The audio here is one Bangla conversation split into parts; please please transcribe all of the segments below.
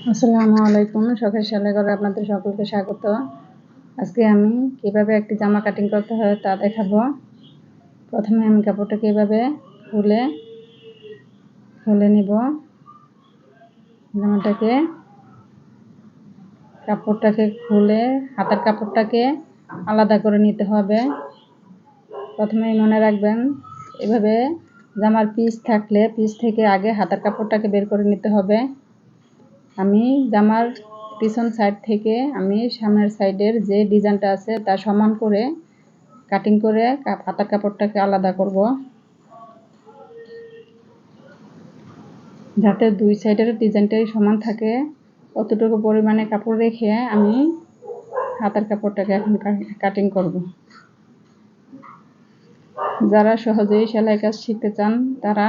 আসসালামু আলাইকুম, শখের সালে করে আপনাদের সকলকে স্বাগত। আজকে আমি কীভাবে একটি জামা কাটিং করতে হয় তা দেখাবো। প্রথমে আমি কাপড়টা কীভাবে খুলে খুলে নিব। জামাটাকে, কাপড়টাকে খুলে, হাতার কাপড়টাকে আলাদা করে নিতে হবে। প্রথমেই মনে রাখবেন, এভাবে জামার পিস থাকলে পিস থেকে আগে হাতার কাপড়টাকে বের করে নিতে হবে। আমি জামার পিছন সাইড থেকে আমি সামনের সাইডের যে ডিজাইনটা আছে, তা সমান করে কাটিং করে হাতার কাপড়টাকে আলাদা করব। যাতে দুই সাইডের ডিজাইনটাই সমান থাকে। অতটুকু পরিমাণে কাপড় রেখে আমি হাতার কাপড়টাকে এখন কাটিং করব। যারা সহজেই সেলাই কাজ শিখতে চান, তারা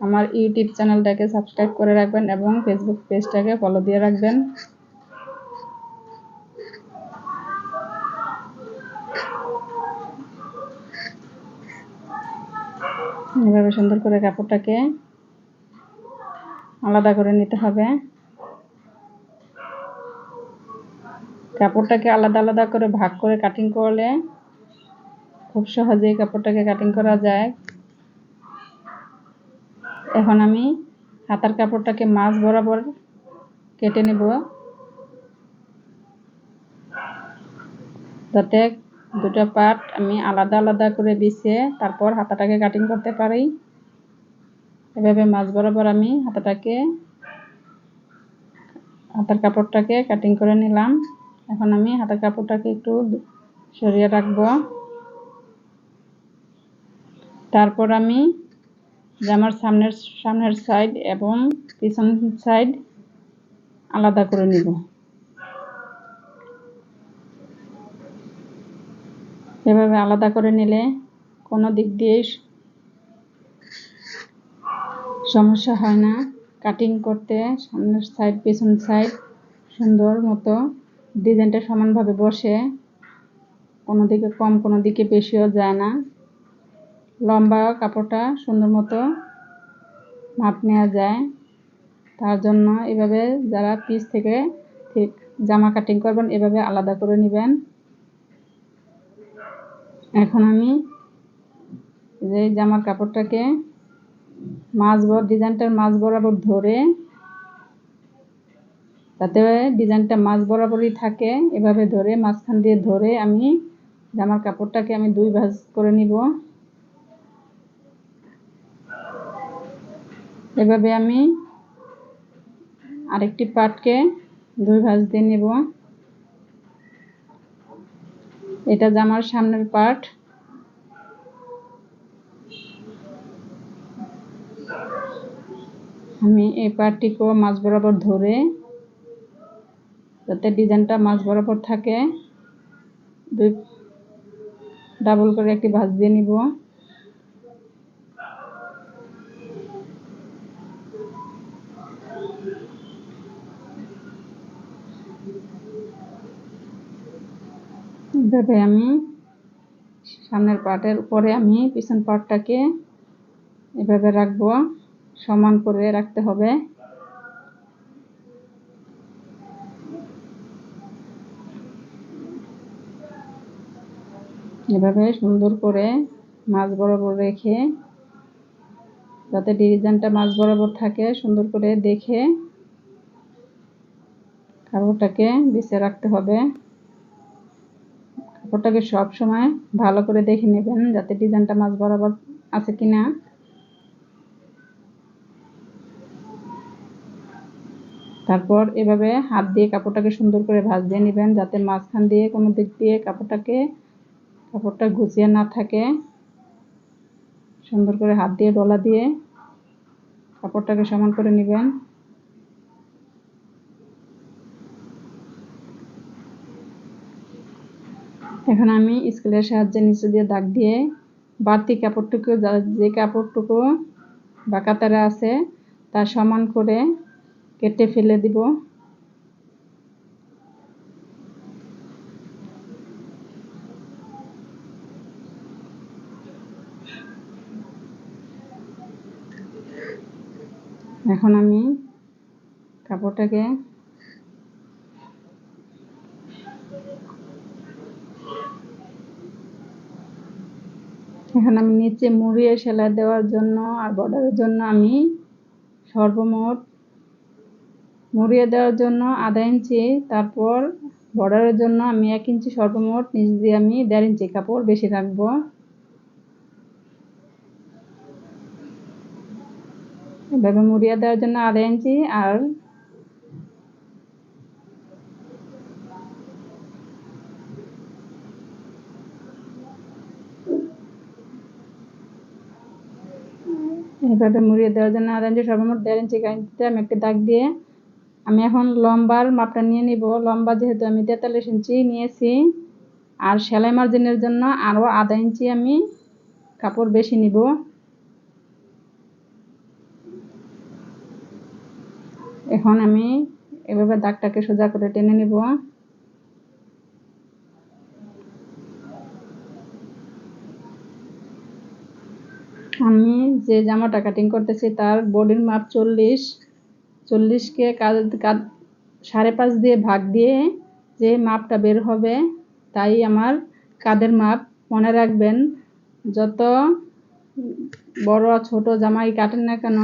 আমার ইউটিউব চ্যানেলটাকে সাবস্ক্রাইব করে রাখবেন এবং ফেসবুক পেজটাকে ফলো দিয়ে রাখবেন। এভাবে সুন্দর করে কাপড়টাকে আলাদা করে নিতে হবে। কাপড়টাকে আলাদা আলাদা করে ভাগ করে কাটিং করলে খুব সহজেই কাপড়টাকে কাটিং করা যায়। এখন আমি হাতার কাপড়টাকে মাছ বরাবর কেটে নেব। যাতে দুটো পার্ট আমি আলাদা আলাদা করে বিছিয়ে তারপর হাতাটাকে কাটিং করতে পারি। এভাবে মাছ বরাবর আমি হাতাটাকে, হাতার কাপড়টাকে কাটিং করে নিলাম। এখন আমি হাতার কাপড়টাকে একটু সরিয়ে রাখব। তারপর আমি জামার সামনের সামনের সাইড এবং পিছন সাইড আলাদা করে নিব। এভাবে আলাদা করে নিলে কোনো দিক দিয়ে সমস্যা হয় না। কাটিং করতে সামনের সাইড পিছন সাইড সুন্দর মতো ডিজাইনটা সমানভাবে বসে, কোনো দিকে কম, কোনো দিকে বেশিও যায় না। লম্বা কাপড়টা সুন্দর মতো মাপ নেওয়া যায়। তার জন্য এভাবে যারা পিস থেকে ঠিক জামা কাটিং করবেন, এভাবে আলাদা করে নেবেন। এখন আমি যে জামার কাপড়টাকে মাছ বর ডিজাইনটার মাছ বরাবর ধরে তাতে ডিজাইনটা মাছ বরাবরই থাকে, এভাবে ধরে, মাঝখান দিয়ে ধরে আমি জামার কাপড়টাকে আমি দুই ভাজ করে নিব। এভাবে আমি আরেকটি পাটকে দুই ভাঁজ দিয়ে নেব। এটা জামার সামনের পার্ট আমি এই পার্টটিকেও মাছ বরাবর ধরে, যাতে ডিজাইনটা মাছ বরাবর থাকে, দুই, ডাবল করে একটি ভাঁজ দিয়ে নিব। এভাবে আমি সামনের পার্টের উপরে আমি পিছন পার্টটাকে এভাবে রাখব, সমান করে রাখতে হবে। এভাবে সুন্দর করে মাছ বরাবর রেখে, যাতে ডিজাইনটা মাছ বরাবর থাকে, সুন্দর করে দেখে কাপড়টাকে বিছে রাখতে হবে। কাপড়টাকে সব সময় ভালো করে দেখে নেবেন যাতে ডিজাইনটা মাছ বরাবর আছে কিনা। তারপর এভাবে হাত দিয়ে কাপড়টাকে সুন্দর করে ভাজ দিয়ে নেবেন যাতে মাঝখান দিয়ে কোনো দিক দিয়ে কাপড়টাকে, কাপড়টা গুছিয়ে না থাকে। সুন্দর করে হাত দিয়ে ডলা দিয়ে কাপড়টাকে সমান করে নেবেন। এখন আমি স্কেলের সাহায্যে নিচে দিয়ে দাগ দিয়ে বাড়তি কাপড়টুকু, যে কাপড়টুকু বা কাতারে আছে, তা সমান করে কেটে ফেলে দিব। এখন আমি কাপড়টাকে এখন আমি নিচে মুড়িয়ে সেলাই দেওয়ার জন্য আর বর্ডারের জন্য আমি সর্বমোট মুড়িয়ে দেওয়ার জন্য আধা ইঞ্চি, তারপর বর্ডারের জন্য আমি এক ইঞ্চি সর্বমোট নিচ দিয়ে আমি দেড় ইঞ্চি কাপড় বেশি রাখব। এভাবে মুড়িয়ে দেওয়ার জন্য আধা ইঞ্চি আর এভাবে মুড়িয়ে দেওয়ার জন্য আধা ইঞ্চি সর্বমোট দেড় ইঞ্চি কাঁচিতে আমি একটি দাগ দিয়ে আমি এখন লম্বার মাপটা নিয়ে নিব। লম্বা যেহেতু আমি তেতাল্লিশ ইঞ্চি নিয়েছি, আর সেলাই মার্জিনের জন্য আরও আধা ইঞ্চি আমি কাপড় বেশি নিব। এখন আমি এভাবে দাগটাকে সোজা করে টেনে নিব। আমি যে জামাটা কাটিং করতেছি, তার বডির মাপ চল্লিশ। চল্লিশকে সাড়ে পাঁচ দিয়ে ভাগ দিয়ে যে মাপটা বের হবে, তাই আমার কাদের মাপ মনে রাখবেন। যত বড় ছোট জামাই কাটেন না কেন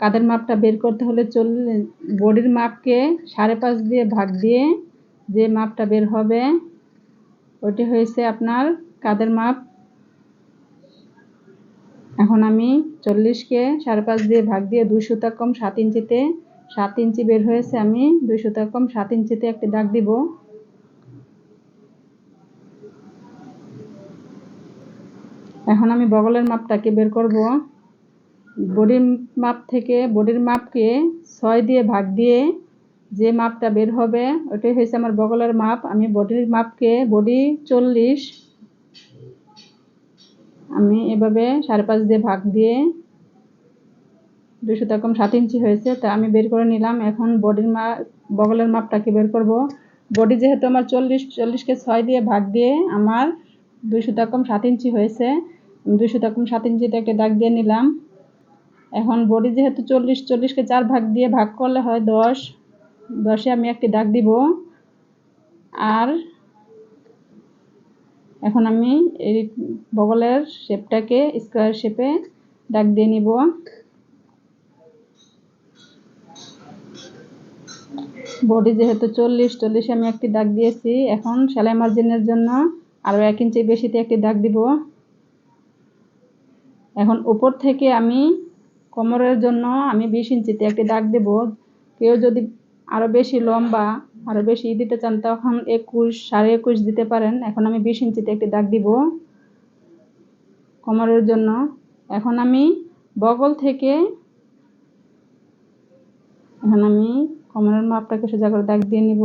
কাদের মাপটা বের করতে হলে চল্লিশ বডির মাপকে সাড়ে পাঁচ দিয়ে ভাগ দিয়ে যে মাপটা বের হবে ওটি হয়েছে আপনার কাদের মাপ এখন আমি চল্লিশকে সাড়ে পাঁচ দিয়ে ভাগ দিয়ে দুই সুতা কম সাত ইঞ্চিতে, সাত ইঞ্চি বের হয়েছে আমি, দুই সুতা কম সাত ইঞ্চিতে একটি দাগ দিব। এখন আমি বগলের মাপটাকে বের করব। বডির মাপ থেকে, বডির মাপকে ছয় দিয়ে ভাগ দিয়ে যে মাপটা বের হবে, ওটাই হয়েছে আমার বগলের মাপ। আমি বডির মাপকে বডি চল্লিশ আমি এভাবে সাড়ে পাঁচ দিয়ে ভাগ দিয়ে দুশো কম সাত ইঞ্চি হয়েছে, তা আমি বের করে নিলাম। এখন বডির মা, বগলের মাপটাকে বের করব। বডি যেহেতু আমার চল্লিশ, চল্লিশকে ছয় দিয়ে ভাগ দিয়ে আমার দুইশো কম সাত ইঞ্চি হয়েছে দুইশো কম সাত ইঞ্চিতে একটা দাগ দিয়ে নিলাম। এখন বডি যেহেতু চল্লিশ, চল্লিশকে চার ভাগ দিয়ে ভাগ করলে হয় দশ, দশে আমি একটি দাগ দিব। আর এখন আমি এই বগলের শেপটাকে স্কোয়ার শেপে দাগ দিয়ে নিব। বডি যেহেতু চল্লিশ, চল্লিশে আমি একটি দাগ দিয়েছি, এখন সেলাই মার্জিনের জন্য আরও এক ইঞ্চি বেশিতে একটি দাগ দিব। এখন উপর থেকে আমি কোমরের জন্য আমি বিশ ইঞ্চিতে একটি দাগ দেব। কেউ যদি আরও বেশি লম্বা আরও বেশি দিতে চান, তখন একুশ, সাড়ে একুশ দিতে পারেন। এখন আমি বিশ ইঞ্চিতে একটি দাগ দিব কোমরের জন্য। এখন আমি বগল থেকে এখন আমি কোমরের মাপটাকে সোজা করে দাগ দিয়ে নিব।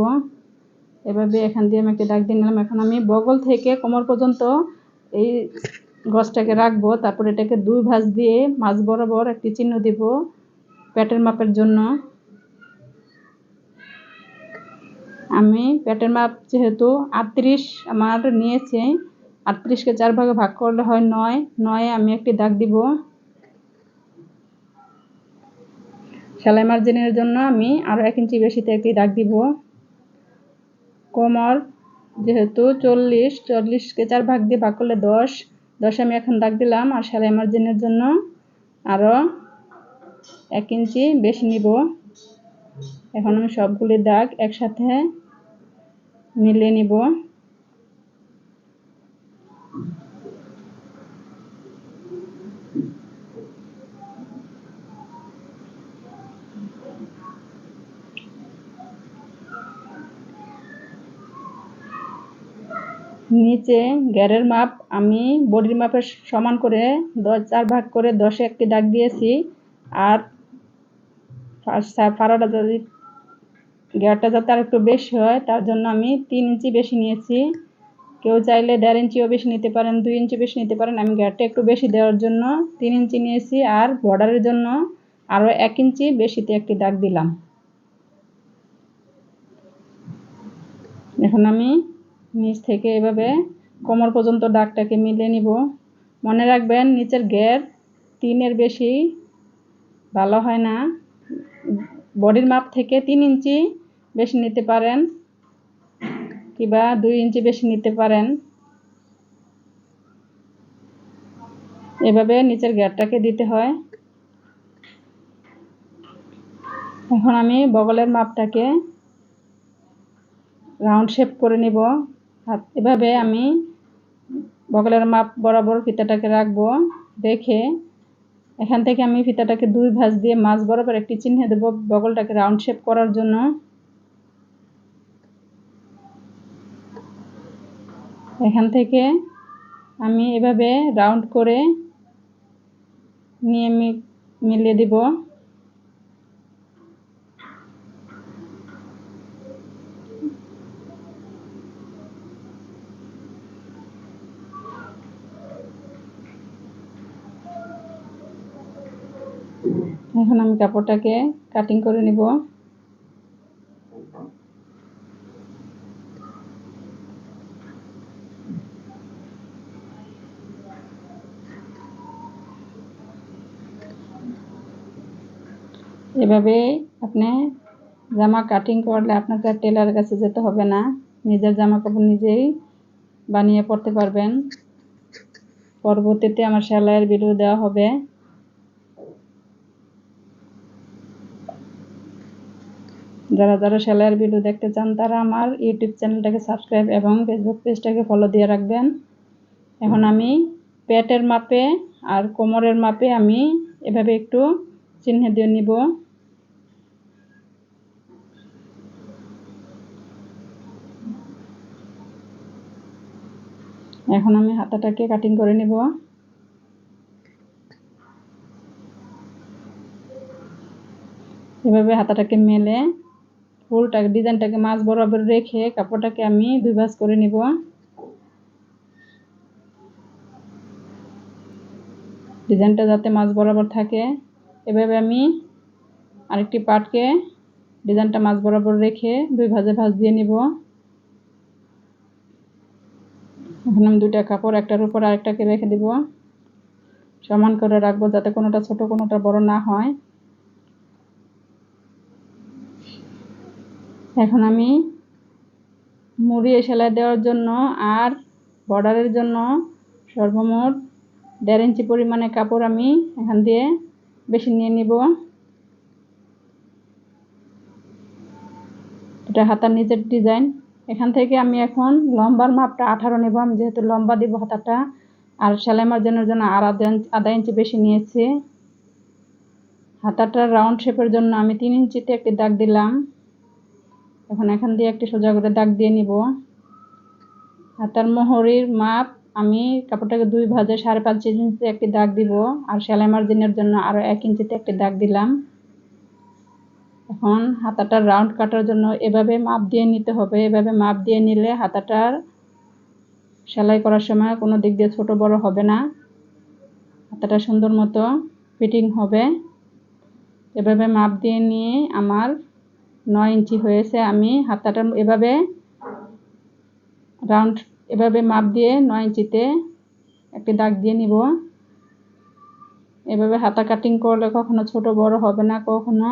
এভাবে এখান দিয়ে আমি একটা দাগ দিয়ে নিলাম। এখন আমি বগল থেকে কোমর পর্যন্ত এই গছটাকে রাখব। তারপর এটাকে দুই ভাঁজ দিয়ে মাছ বরাবর একটি চিহ্ন দিব পেটের মাপের জন্য। আমি পেটের মাপ যেহেতু আটত্রিশ আমার নিয়েছে আটত্রিশকে চার ভাগে ভাগ করলে হয় নয়, নয়ে আমি একটি দাগ দিব। সেলাই মার্জিনের জন্য আমি আরও এক ইঞ্চি বেশিতে একটি দাগ দিব। কোমর যেহেতু চল্লিশ চল্লিশকে চার ভাগ দিয়ে ভাগ করলে দশ, দশে আমি এখন দাগ দিলাম আর সেলাই মার্জিনের জন্য আরও এক ইঞ্চি বেশি নিব। এখন আমি সবগুলি দাগ একসাথে মিলিয়ে নিব। নিচে গ্যারের মাপ আমি বডির মাপের সমান করে দশ, চার ভাগ করে দশে একটি দাগ দিয়েছি। আর ফাড়াটা যদি গ্যারটা যাতে আর একটু বেশি হয়, তার জন্য আমি তিন ইঞ্চি বেশি নিয়েছি। কেউ চাইলে দেড় ইঞ্চিও বেশি নিতে পারেন, দুই ইঞ্চি বেশি নিতে পারেন। আমি গ্যারটা একটু বেশি দেওয়ার জন্য তিন ইঞ্চি নিয়েছি আর বর্ডারের জন্য আরও এক ইঞ্চি বেশিতে একটি দাগ দিলাম। এখন আমি নিচ থেকে এভাবে কোমর পর্যন্ত দাগটাকে মিলে নিব। মনে রাখবেন, নিচের গ্যার তিনের বেশি ভালো হয় না। বডির মাপ থেকে তিন ইঞ্চি বেশি নিতে পারেন, কিবা দুই ইঞ্চি বেশি নিতে পারেন। এভাবে নিচের গ্যাপটাকে দিতে হয়। এখন আমি বগলের মাপটাকে রাউন্ড শেপ করে নিব। এভাবে আমি বগলের মাপ বরাবর ফিতাটাকে রাখব। রেখে এখান থেকে আমি ফিতাটাকে দুই ভাঁজ দিয়ে মাছ বরাবর একটি চিহ্ন দেব বগলটাকে রাউন্ড শেপ করার জন্য। এখান থেকে আমি এভাবে রাউন্ড করে নিয়ে মিলিয়ে দিব। এখন আমি কাপড়টাকে কাটিং করে নিব। এভাবে আপনি জামা কাটিং করলে আপনাকে টেলারের কাছে যেতে হবে না। নিজের জামা কাপড় নিজেই বানিয়ে পড়তে পারবেন। পরবর্তীতে আমার সেলাইয়ের ভিডিও দেওয়া হবে। যারা যারা সেলাইয়ের ভিডিও দেখতে চান, তারা আমার ইউটিউব চ্যানেলটাকে সাবস্ক্রাইব এবং ফেসবুক পেজটাকে ফলো দিয়ে রাখবেন। এখন আমি পেটের মাপে আর কোমরের মাপে আমি এভাবে একটু চিহ্ন দিয়ে নিব। এখন আমি হাতাটাকে কাটিং করে নিব। এভাবে হাতাটাকে মেলে ফুলটাকে, ডিজাইনটাকে মাছ বরাবর রেখে কাপড়টাকে আমি দুই ভাঁজ করে নিব। ডিজাইনটা যাতে মাছ বরাবর থাকে, এভাবে আমি আরেকটি পাটকে ডিজাইনটা মাছ বরাবর রেখে দুই ভাজে ভাজ দিয়ে নিব। এখন আমি দুইটা কাপড়, একটার উপর আরেকটাকে রেখে দিব। সমান করে রাখব যাতে কোনোটা ছোট, কোনোটা বড় না হয়। এখন আমি মুড়িয়ে সেলাই দেওয়ার জন্য আর বর্ডারের জন্য সর্বমোট দেড় ইঞ্চি পরিমাণে কাপড় আমি এখান দিয়ে বেশি নিয়ে নিব। এটা হাতার নিচের ডিজাইন। এখান থেকে আমি এখন লম্বার মাপটা আঠারো নেব। আমি যেহেতু লম্বা দিব হাতাটা, আর সেলাই মার্জনের জন্য আর আধা ইঞ্চি বেশি নিয়েছি। হাতাটা রাউন্ড শেপের জন্য আমি তিন ইঞ্চিতে একটি দাগ দিলাম। এখন এখান দিয়ে একটি সোজা করে দাগ দিয়ে নিব। হাতার মোহরির মাপ আমি কাপড়টাকে দুই ভাজে সাড়ে পাঁচ ইঞ্চিতে একটি দাগ দিব, আর সেলাই মার্জিনের জন্য আরও এক ইঞ্চিতে একটি দাগ দিলাম। এখন হাতাটার রাউন্ড কাটার জন্য এভাবে মাপ দিয়ে নিতে হবে। এভাবে মাপ দিয়ে নিলে হাতাটার সেলাই করার সময় কোনো দিক দিয়ে ছোট বড় হবে না। হাতাটা সুন্দর মতো ফিটিং হবে। এভাবে মাপ দিয়ে নিয়ে আমার নয় ইঞ্চি হয়েছে, আমি হাতাটা এভাবে রাউন্ড এভাবে মাপ দিয়ে নয় ইঞ্চিতে একটি দাগ দিয়ে নিব। এভাবে হাতা কাটিং করলে কখনো ছোট, বড় হবে না, কখনো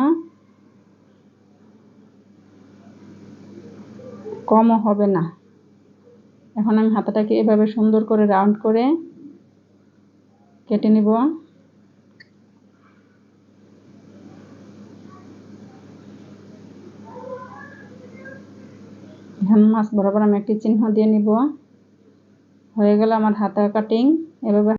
কমও হবে না। এখন আমি হাতাটাকে এভাবে সুন্দর করে রাউন্ড করে কেটে নিব। ধান মাছ বরাবর আমি একটি চিহ্ন দিয়ে নিব। হয়ে গেল আমার হাতা কাটিং এভাবে